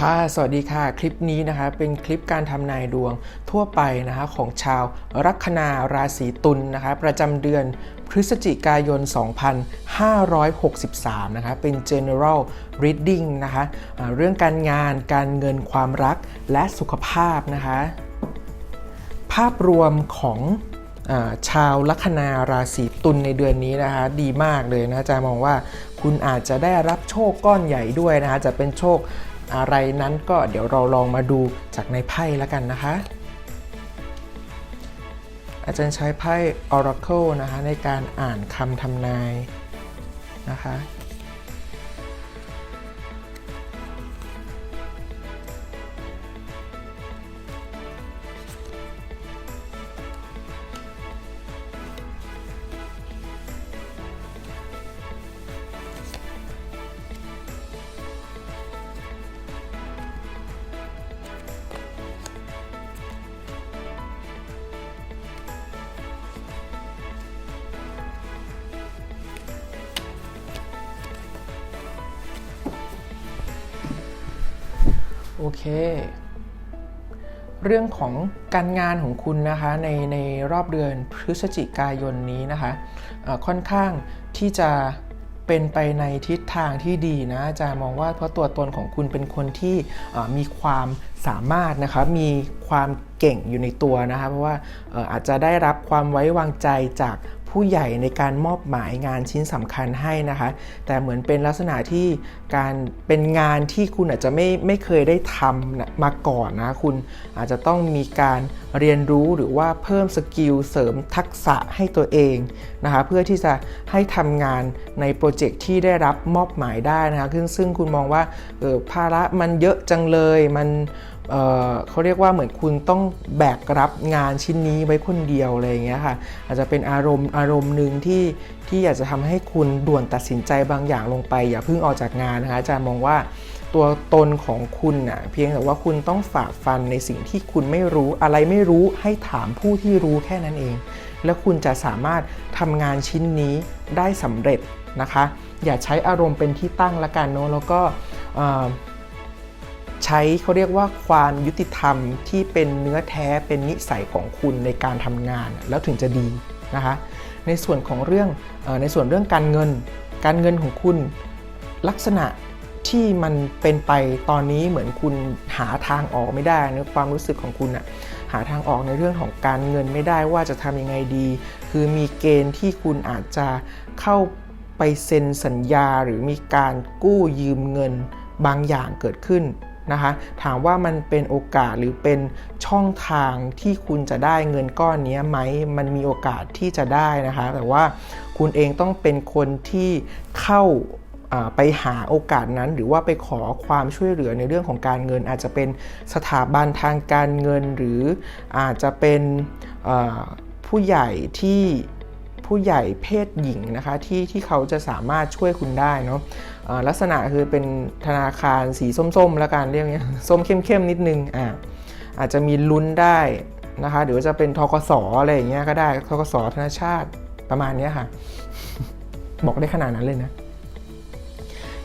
ค่ะสวัสดีค่ะ คลิปนี้นะคะเป็นคลิปการทำนายดวงทั่วไปนะคะของชาวลัคนาราศีตุลนนะคะประจำเดือนพฤศจิกายน 2563 นะคะเป็น general reading นะคะเรื่องการงานการเงินความรักและสุขภาพนะคะภาพรวมของชาวลัคนาราศีตุลในเดือนนี้นะคะดีมากเลยนะจารย์มองว่าคุณอาจจะได้รับโชคก้อนใหญ่ด้วยนะคะจะเป็นโชค อะไรนั้นก็เดี๋ยวเราลองมาดูจากในไพ่แล้วกันนะคะ อาจารย์ใช้ไพ่ Oracle นะคะในการอ่านคำทำนายนะคะ อเค เรื่องของการงานของคุณนะคะในในรอบเดือนพฤศจิกายนนี้นะคะเอ่อค่อนข้างที่จะเป็นไปในทิศทางที่ดีนะอาจารย์มองว่าเพราะตัวตนของคุณเป็นคนที่มีความสามารถนะคะมีความเก่งอยู่ในตัวนะคะเพราะว่าอาจจะได้รับความไว้วางใจจาก ผู้ใหญ่ในการมอบหมายงานชิ้นสำคัญให้นะคะ แต่เหมือนเป็นลักษณะที่การเป็นงานที่คุณอาจจะไม่ไม่เคยได้ทำมาก่อนนะคุณอาจจะต้องมีการเรียนรู้หรือว่าเพิ่มสกิลเสริมทักษะให้ตัวเองนะคะเพื่อที่จะให้ทำงานในโปรเจกต์ที่ได้รับมอบหมายได้นะคะซึ่งซึ่งคุณมองว่าเออภาระมันเยอะจังเลยมัน เเขาเรียกว่าเหมือนคุณต้องแบกรับงานชิ้นนี้ไว้คนเดียวอะไรอย่างเงี้ยค่ะอาจจะเป็นอารมณ์อารมณ์หนึ่งที่ที่อยากจะทำให้คุณด่วนตัดสินใจบางอย่างลงไป อย่าเพิ่งออกจากงานนะคะอาจารย์มองว่าตัวตนของคุณน่ะเพียงแต่ว่าคุณต้องฝ่าฟันในสิ่งที่คุณไม่รู้อะไรไม่รู้ให้ถามผู้ที่รู้แค่นั้นเอง แล้วคุณจะสามารถทำงานชิ้นนี้ได้สำเร็จนะคะ อย่าใช้อารมณ์เป็นที่ตั้งละกันเนาะแล้วก็ ใช้เขาเรียกว่าความยุติธรรมที่เป็นเนื้อแท้เป็นนิสัยของคุณในการทำงาน แล้วถึงจะดีนะคะในส่วนของเรื่องในส่วนเรื่องการเงิน การเงินของคุณลักษณะที่มันเป็นไปตอนนี้เหมือนคุณหาทางออกไม่ได้นะความรู้สึกของคุณอะหาทางออกในเรื่องของการเงินไม่ได้ว่าจะทำยังไงดี คือมีเกณฑ์ที่คุณอาจจะเข้าไปเซ็นสัญญาหรือมีการกู้ยืมเงินบางอย่างเกิดขึ้น นะคะ ถามว่ามันเป็นโอกาสหรือเป็นช่องทางที่คุณจะได้เงินก้อนนี้ไหม มันมีโอกาสที่จะได้นะคะ แต่ว่าคุณเองต้องเป็นคนที่เข้าไปหาโอกาสนั้นหรือว่าไปขอความช่วยเหลือในเรื่องของการเงิน อาจจะเป็นสถาบันทางการเงิน หรืออาจจะเป็นผู้ใหญ่ที่ ผู้ใหญ่เพศหญิงนะคะที่ที่เขาจะสามารถช่วยคุณได้เนาะลักษณะคือเป็นธนาคารสีส้มๆแล้วกันเรียกเนี้ยส้มเข้มๆนิดนึงอ่าอาจจะมีลุ้นได้นะคะหรือว่าจะเป็นทกสอะไรอย่างเงี้ยก็ได้ทกสธนาชาติประมาณเนี้ยค่ะ บอกได้ขนาดนั้นเลยนะ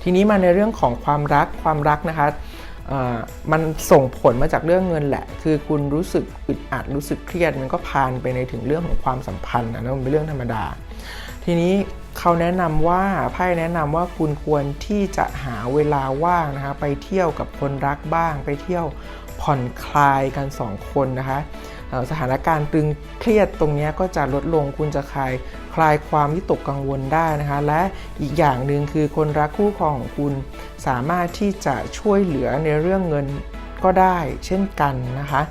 ทีนี้มาในเรื่องของความรักความรักนะคะ มันส่งผลมาจากเรื่องเงินแหละ คือคุณรู้สึกอึดอัดรู้สึกเครียดมันก็พานไปในถึงเรื่องของความสัมพันธ์นะนะมันเป็นเรื่องธรรมดา ทีนี้เขาแนะนำว่าไพ่แนะนำว่าคุณควรที่จะหาเวลาว่างนะคะไปเที่ยวกับคนรักบ้าง ไปเที่ยวผ่อนคลายกันสองคนนะคะ สถานการณ์ตึงเครียดตรงนี้ก็จะลดลงคุณจะคลายคลายความวิตกกังวลได้นะคะ และอีกอย่างหนึ่งคือคนรักคู่ครองของคุณสามารถที่จะช่วยเหลือในเรื่องเงินก็ได้เช่นกันนะคะ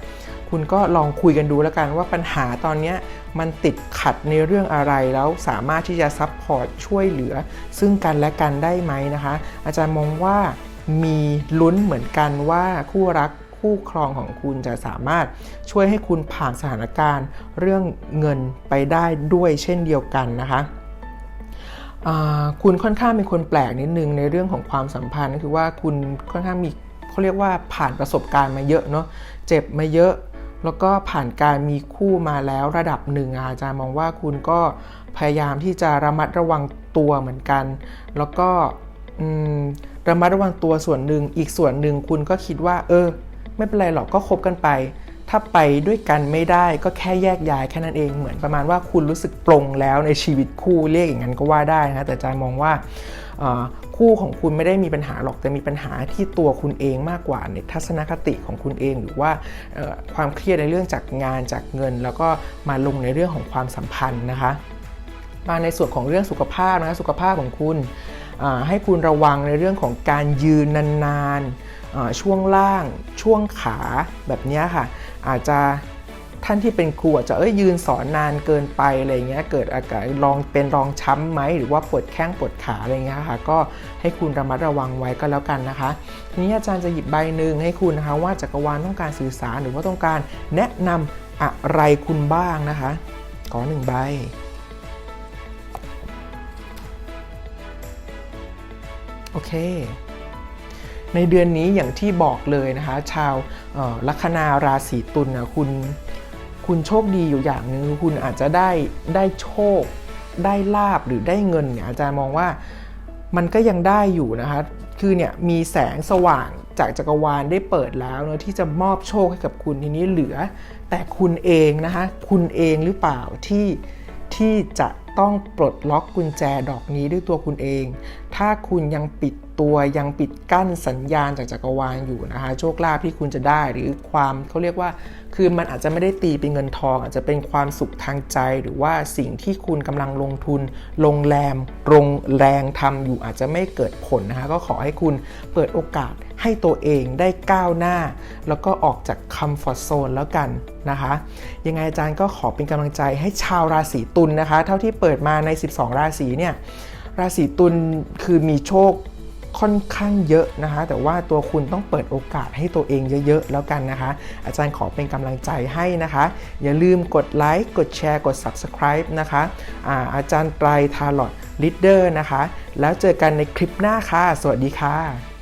คุณก็ลองคุยกันดูแล้วกันว่าปัญหาตอนนี้มันติดขัดในเรื่องอะไรแล้วสามารถที่จะซัพพอร์ตช่วยเหลือ ซึ่งกันและกันได้ไหมนะคะ อาจารย์มองว่ามีลุ้นเหมือนกันว่าคู่รัก คู่ครองของคุณจะสามารถช่วยให้คุณผ่านสถานการณ์ เรื่องเงินไปได้ด้วยเช่นเดียวกันนะคะคุณค่อนข้างเป็นคนแปลกนิดนึงในเรื่องของความสัมพันธ์คือว่าคุณค่อนข้างมีเขาเรียกว่าผ่านประสบการณ์มาเยอะเนาะเจ็บมาเยอะ แล้วก็ผ่านการมีคู่มาแล้วระดับหนึ่งอาจารย์มองว่าคุณก็พยายามที่จะระมัดระวังตัวเหมือนกัน แล้วก็ระมัดระวังตัวส่วนหนึ่งอีกส่วนหนึ่งคุณก็คิดว่า เออ ไม่เป็นไรหรอกก็คบกันไป ถ้าไปด้วยกันไม่ได้ก็แค่แยกย้ายแค่นั้นเองเหมือนประมาณว่าคุณรู้สึกปลงแล้วในชีวิตคู่เรียกอย่างนั้นก็ว่าได้นะแต่จารย์มองว่าคู่ของคุณไม่ได้มีปัญหาหรอกแต่มีปัญหาที่ตัวคุณเองมากกว่าในทัศนคติของคุณเองหรือว่าความเครียดในเรื่องจากงานจากเงิน แล้วก็มาลงในเรื่องของความสัมพันธ์นะคะ มาในส่วนของเรื่องสุขภาพนะะสุขภาพของคุณ ให้คุณระวังในเรื่องของการยืนนานๆ ช่วงล่าง ช่วงขาแบบนี้ค่ะ อาจจะท่านที่เป็นครูอาจจะเอ้ยยืนสอนนานเกินไปอะไรเงี้ยเกิดอาการลองเป็นรองช้ำไหมหรือว่าปวดแข้งปวดขาอะไรเงี้ยค่ะ ก็ให้คุณระมัดระวังไว้ก็แล้วกันนะคะ ทีนี้อาจารย์จะหยิบใบหนึ่งให้คุณนะคะ ว่าจักรวาลต้องการสื่อสารหรือว่าต้องการแนะนำอะไรคุณบ้างนะคะขอหนึ่งใบ เค ในเดือนนี้อย่างที่บอกเลยนะคะ ชาวลัคนาราศีตุลนะคุณคุณโชคดีอยู่อย่างหนึ่งคือคุณอาจจะได้ได้โชค ได้ลาบหรือได้เงินเนี่ยอาจารย์มองว่ามันก็ยังได้อยู่นะคะ คือเนี่ยมีแสงสว่างจากจักรวาลได้เปิดแล้วเนะที่จะมอบโชคให้กับคุณทีนี้เหลือ แต่คุณเองนะคะ คุณเองหรือเปล่าที่ ที่จะต้องปลดล็อกกุญแจดอกนี้ด้วยตัวคุณเอง ถ้าคุณยังปิด ตัวยังปิดกั้นสัญญาณจากจักรวาลอยู่นะคะโชคลาภที่คุณจะได้หรือความเขาเรียกว่าคือมันอาจจะไม่ได้ตีเป็นเงินทอง อาจจะเป็นความสุขทางใจ หรือว่าสิ่งที่คุณกำลังลงทุน ลงแรมลงแรงทำอยู่อาจจะไม่เกิดผลนะคะก็ขอให้คุณเปิดโอกาสให้ตัวเองได้ก้าวหน้า แล้วก็ออกจากค m มฟอร์ z โซนแล้วกันนะคะ ยังไงอาจารย์ก็ขอเป็นกำลังใจให้ชาวราศีตุลนนะคะ เท่าที่เปิดมาใน 12 ราศีเนี่ยราศีตุลคือมีโชค ค่อนข้างเยอะนะคะ แต่ว่าตัวคุณต้องเปิดโอกาสให้ตัวเองเยอะๆแล้วกันนะคะ อาจารย์ขอเป็นกำลังใจให้นะคะ อย่าลืมกดไลค์กดแชร์กด Subscribe นะคะอาอาจารย์ไตรทาร์ลอตลิดเดอร์นะคะ แล้วเจอกันในคลิปหน้าค่ะ สวัสดีค่ะ